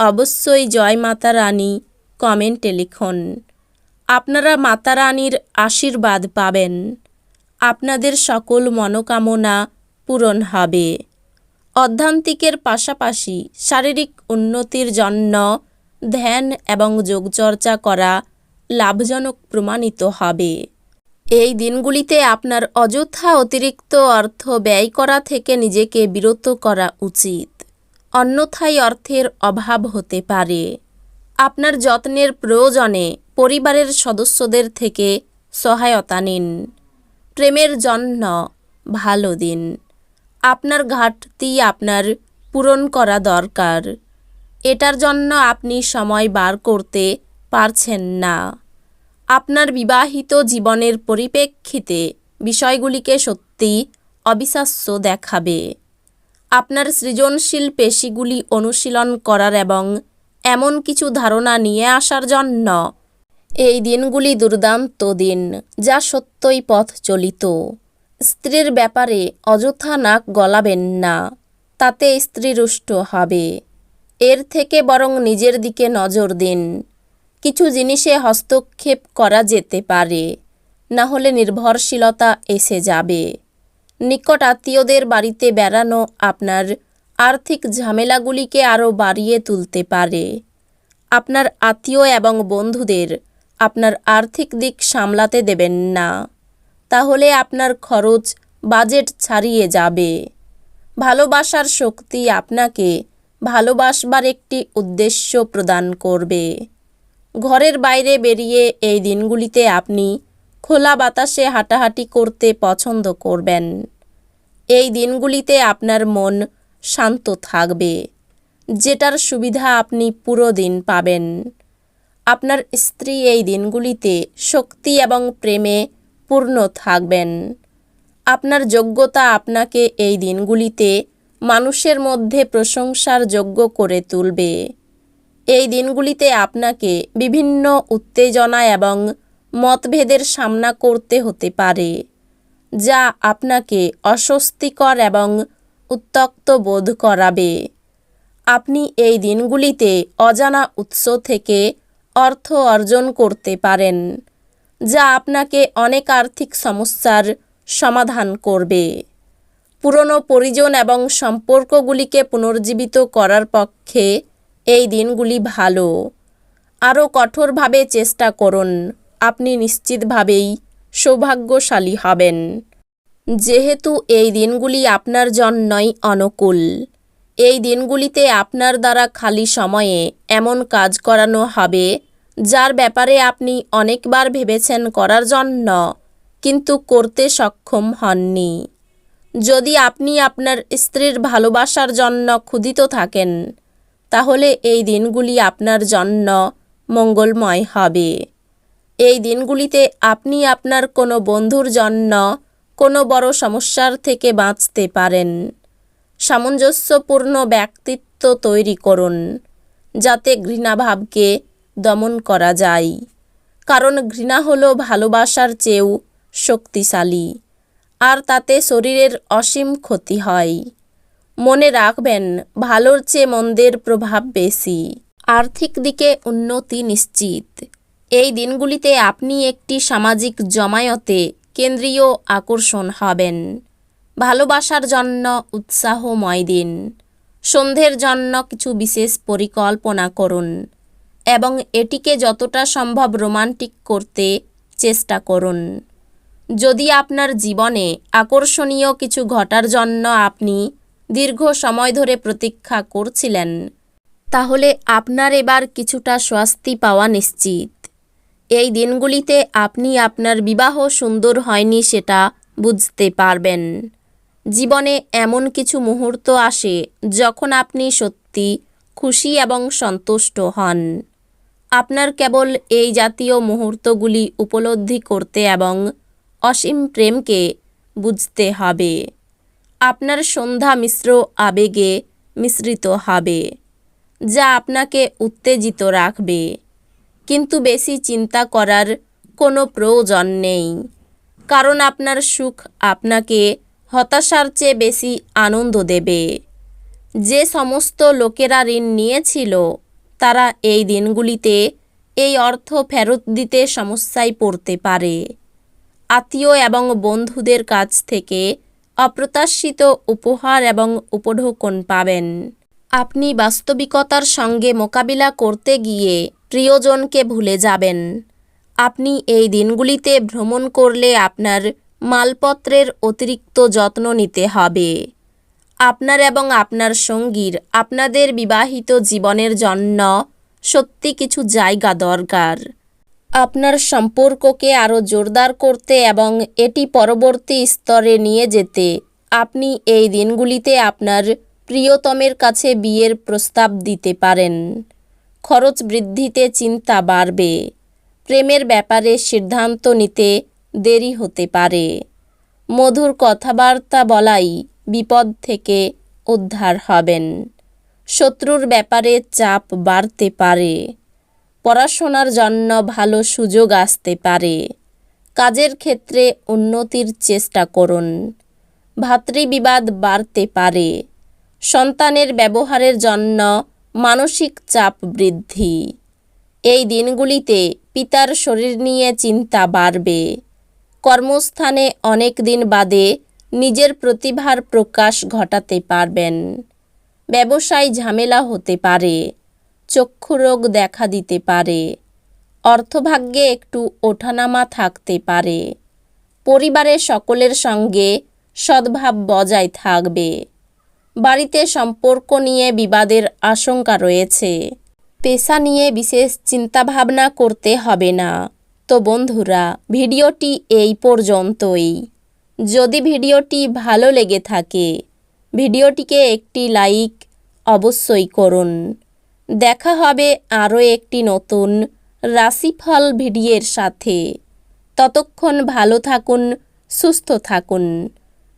অবশ্যই জয় মাতা রানী কমেন্টে লিখুন। আপনারা মাতা রানীর আশীর্বাদ পাবেন। আপনাদের সকল মনোকামনা পূরণ হবে। অধ্যান্তিকের পাশাপাশি শারীরিক উন্নতির জন্য ধ্যান এবং যোগচর্চা করা লাভজনক প্রমাণিত হবে। এই দিনগুলিতে আপনার অযথা অতিরিক্ত অর্থ ব্যয় করা থেকে নিজেকে বিরত করা উচিত। অন্যথায় অর্থের অভাব হতে পারে। আপনার যত্নের প্রয়োজনে পরিবারের সদস্যদের থেকে সহায়তা নিন। প্রেমের জন্য ভালো দিন। আপনার ঘাটতি আপনার পূরণ করা দরকার। এটার জন্য আপনি সময় বার করতে পারছেন না। আপনার বিবাহিত জীবনের পরিপ্রেক্ষিতে বিষয়গুলিকে সত্যি অবিশ্বাস্য দেখাবে। আপনার সৃজনশীল পেশিগুলি অনুশীলন করার এবং এমন কিছু ধারণা নিয়ে আসার জন্য এই দিনগুলি দুর্দান্ত দিন, যা সত্যই পথ চলিত। স্ত্রীর ব্যাপারে অযথা নাক গলাবেন না, তাতে স্ত্রী রুষ্ট হবে। এর থেকে বরং নিজের দিকে নজর দিন। কিছু জিনিসে হস্তক্ষেপ করা যেতে পারে, না হলে নির্ভরশীলতা এসে যাবে। নিকট আত্মীয়দের বাড়িতে বেড়ানো আপনার আর্থিক ঝামেলাগুলিকে আরও বাড়িয়ে তুলতে পারে। আপনার আত্মীয় এবং বন্ধুদের আপনার আর্থিক দিক সামলাতে দেবেন না। তাহলে আপনার খরচ বাজেট ছাড়িয়ে যাবে। ভালোবাসার শক্তি আপনাকে ভালোবাসবার একটি উদ্দেশ্য প্রদান করবে। ঘরের বাইরে বেরিয়ে এই দিনগুলিতে আপনি খোলা বাতাসে হাঁটাহাঁটি করতে পছন্দ করবেন। এই দিনগুলিতে আপনার মন শান্ত থাকবে, যেটার সুবিধা আপনি পুরো দিন পাবেন। আপনার স্ত্রী এই দিনগুলিতে শক্তি এবং প্রেমে পূর্ণ থাকবেন। আপনার যোগ্যতা আপনাকে এই দিনগুলিতে মানুষের মধ্যে প্রশংসার যোগ্য করে তুলবে। এই দিনগুলিতে আপনাকে বিভিন্ন উত্তেজনা এবং মতভেদের সামনা করতে হতে পারে, যা আপনাকে অস্বস্তিকর এবং উত্তক্ত বোধ করাবে। আপনি এই দিনগুলিতে অজানা উৎস থেকে অর্থ অর্জন করতে পারেন, যা আপনাকে অনেক আর্থিক সমস্যার সমাধান করবে। পুরনো পরিজন এবং সম্পর্কগুলিকে পুনর্জীবিত করার পক্ষে এই দিনগুলি ভালো। আরও কঠোরভাবে চেষ্টা করুন। আপনি নিশ্চিতভাবেই সৌভাগ্যশালী হবেন। যেহেতু এই দিনগুলি আপনার জন্যই অনুকূল, এই দিনগুলিতে আপনার দ্বারা খালি সময়ে এমন কাজ করানো হবে, যার ব্যাপারে আপনি অনেকবার ভেবেছেন করার জন্য, কিন্তু করতে সক্ষম হননি। যদি আপনি আপনার স্ত্রীর ভালোবাসার জন্য ক্ষুদিত থাকেন, তাহলে এই দিনগুলি আপনার জন্য মঙ্গলময় হবে। এই দিনগুলিতে আপনি আপনার কোনো বন্ধুর জন্য কোনো বড় সমস্যার থেকে বাঁচতে পারেন। সামঞ্জস্যপূর্ণ ব্যক্তিত্ব তৈরি করুন, যাতে ঘৃণাভাবকে দমন করা যায়। কারণ ঘৃণা হলো ভালোবাসার চেয়েও শক্তিশালী, আর তাতে শরীরের অসীম ক্ষতি হয়। মনে রাখবেন, ভালোর চেয়ে মন্দের প্রভাব বেশি। আর্থিক দিকে উন্নতি নিশ্চিত। এই দিনগুলিতে আপনি একটি সামাজিক জমায়তে কেন্দ্রীয় আকর্ষণ হবেন। ভালোবাসার জন্য উৎসাহময় দিন। সন্ধ্যের জন্য কিছু বিশেষ পরিকল্পনা করুন এবং এটিকে যতটা সম্ভব রোমান্টিক করতে চেষ্টা করুন। যদি আপনার জীবনে আকর্ষণীয় কিছু ঘটার জন্য আপনি দীর্ঘ সময় ধরে প্রতীক্ষা করছিলেন, তাহলে আপনার এবার কিছুটা স্বস্তি পাওয়া নিশ্চিত। এই দিনগুলিতে আপনি আপনার বিবাহ সুন্দর হয়নি সেটা বুঝতে পারবেন। জীবনে এমন কিছু মুহূর্ত আসে যখন আপনি সত্যি খুশি এবং সন্তুষ্ট হন। আপনার কেবল এই জাতীয় মুহূর্তগুলি উপলব্ধি করতে এবং অসীম প্রেমকে বুঝতে হবে। আপনার সন্ধ্যা মিশ্র আবেগে মিশ্রিত হবে, যা আপনাকে উত্তেজিত রাখবে। কিন্তু বেশি চিন্তা করার কোনো প্রয়োজন নেই। কারণ আপনার সুখ আপনাকে হতাশার চেয়ে বেশি আনন্দ দেবে। যে সমস্ত লোকেরা ঋণ নিয়েছিল, তারা এই দিনগুলিতে এই অর্থ ফেরত দিতে সমস্যায় পড়তে পারে। আত্মীয় এবং বন্ধুদের কাছ থেকে অপ্রত্যাশিত উপহার এবং উপঢৌকন পাবেন। আপনি বাস্তবিকতার সঙ্গে মোকাবিলা করতে গিয়ে প্রিয়জনকে ভুলে যাবেন। আপনি এই দিনগুলিতে ভ্রমণ করলে আপনার মালপত্রের অতিরিক্ত যত্ন নিতে হবে। আপনার এবং আপনার সঙ্গীর, আপনাদের বিবাহিত জীবনের জন্য সত্যি কিছু জায়গা দরকার। আপনার সম্পর্ককে আরও জোরদার করতে এবং এটি পরবর্তী স্তরে নিয়ে যেতে। আপনি এই দিনগুলিতে আপনার প্রিয়তমের কাছে বিয়ের প্রস্তাব দিতে পারেন। খরচ বৃদ্ধিতে চিন্তা বাড়বে। প্রেমের ব্যাপারে সিদ্ধান্ত নিতে দেরি হতে পারে। মধুর কথাবার্তা বলাই বিপদ থেকে উদ্ধার হবেন। শত্রুর ব্যাপারে চাপ বাড়তে পারে। পড়াশোনার জন্য ভালো সুযোগ আসতে পারে। কাজের ক্ষেত্রে উন্নতির চেষ্টা করুন। ভাতৃবিবাদ বাড়তে পারে। সন্তানের ব্যবহারের জন্য মানসিক চাপ বৃদ্ধি। এই দিনগুলিতে পিতার শরীর নিয়ে চিন্তা বাড়বে। কর্মস্থানে অনেক দিন বাদে নিজের প্রতিভার প্রকাশ ঘটাতে পারবেন। ব্যবসায় ঝামেলা হতে পারে চক্ষুরোগ দেখা দিতে পারে, অর্থভাগ্যে একটু ওঠানামা থাকতে পারে। পরিবারের সকলের সঙ্গে সদ্ভাব বজায় থাকবে। বাড়িতে সম্পর্ক নিয়ে বিবাদের আশঙ্কা রয়েছে। পেশা নিয়ে বিশেষ চিন্তাভাবনা করতে হবে না। তো বন্ধুরা, ভিডিওটি এই পর্যন্তই। যদি ভিডিওটি ভালো লেগে থাকে, ভিডিওটিকে একটি লাইক অবশ্যই করুন। দেখা হবে আরও একটি নতুন রাশিফল ভিডিওর সাথে। ততক্ষণ ভালো থাকুন, সুস্থ থাকুন।